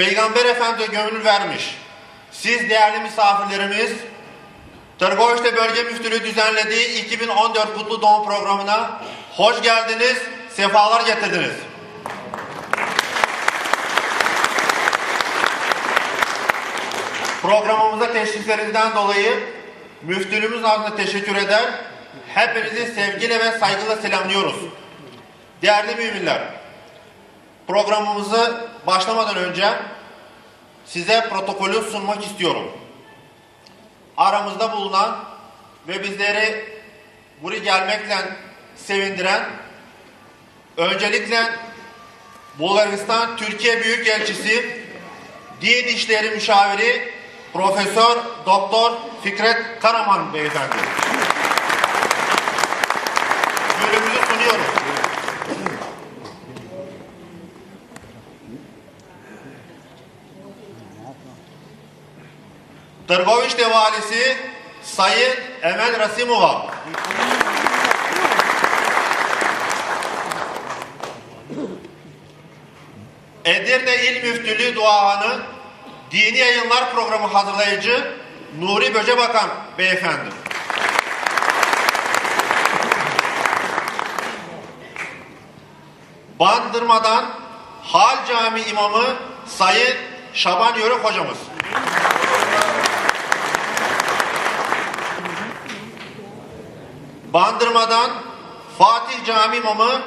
Peygamber Efendi gönül vermiş. Siz değerli misafirlerimiz, Tırgoviç'te Bölge Müftülüğü düzenlediği 2014 Kutlu Doğum Programı'na hoş geldiniz, sefalar getirdiniz. Programımıza teşriflerinizden dolayı müftülüğümüz adına teşekkür eder. Hepinizi sevgiyle ve saygıyla selamlıyoruz. Değerli müminler, programımızı başlamadan önce size protokolü sunmak istiyorum. Aramızda bulunan ve bizleri buraya gelmekle sevindiren öncelikle Bulgaristan Türkiye Büyükelçisi Din İşleri Müşaviri Profesör Doktor Fikret Karaman Beyefendi. Tırgoviç'te valisi Sayın Emel Rasimova. Edirne İl Müftülüğü Duahanı Dini Yayınlar Programı hazırlayıcı Nuri Böcebakan Beyefendi. Bandırmadan Hal Cami İmamı Sayın Şaban Yörük Hocamız. Bandırmadan Fatih Cami İmamı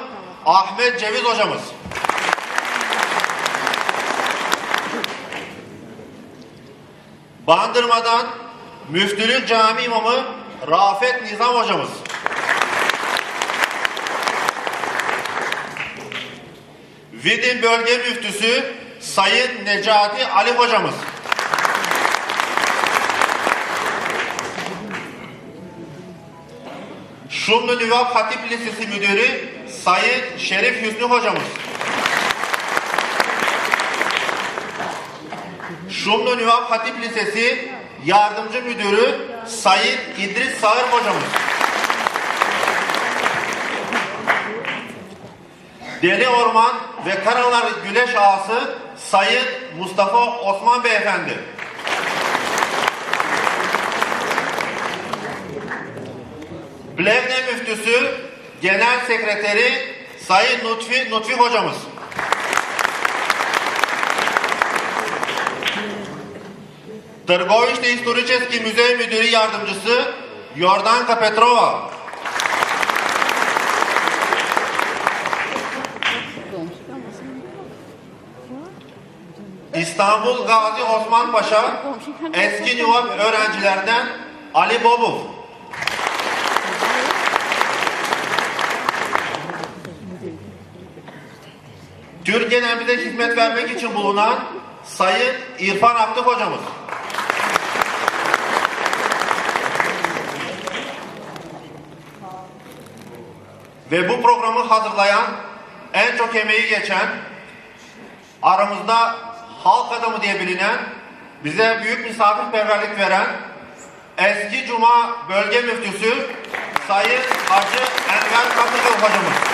Ahmet Ceviz Hocamız. Bandırmadan Müftülük Cami İmamı Rafet Nizam Hocamız. Vidin Bölge Müftüsü Sayın Necati Ali Hocamız. Şumlu Nüvap Hatip Lisesi Müdürü Sayın Şerif Hüsnü Hocamız. Şumlu Nüvap Hatip Lisesi Yardımcı Müdürü Sayın İdris Sağır Hocamız. Deli Orman ve Karalar Güneş Ağası Sayın Mustafa Osman Beyefendi. Plevne Müftüsü Genel Sekreteri Sayın Lutfi, Lutfi Hocamız. Tırgoviç'te Historiçeski Müze Müdürü Yardımcısı Yordanka Petrova. İstanbul Gazi Osman Paşa eski Nüvap öğrencilerinden Ali Bobov. Türkiye'den bize hizmet vermek için bulunan Sayın İrfan Aktık hocamız. Ve bu programı hazırlayan, en çok emeği geçen, aramızda halk adamı diye bilinen, bize büyük misafirperverlik veren, eski Cuma Bölge Müftüsü Sayın Hacı Enver Kapıkıl hocamız.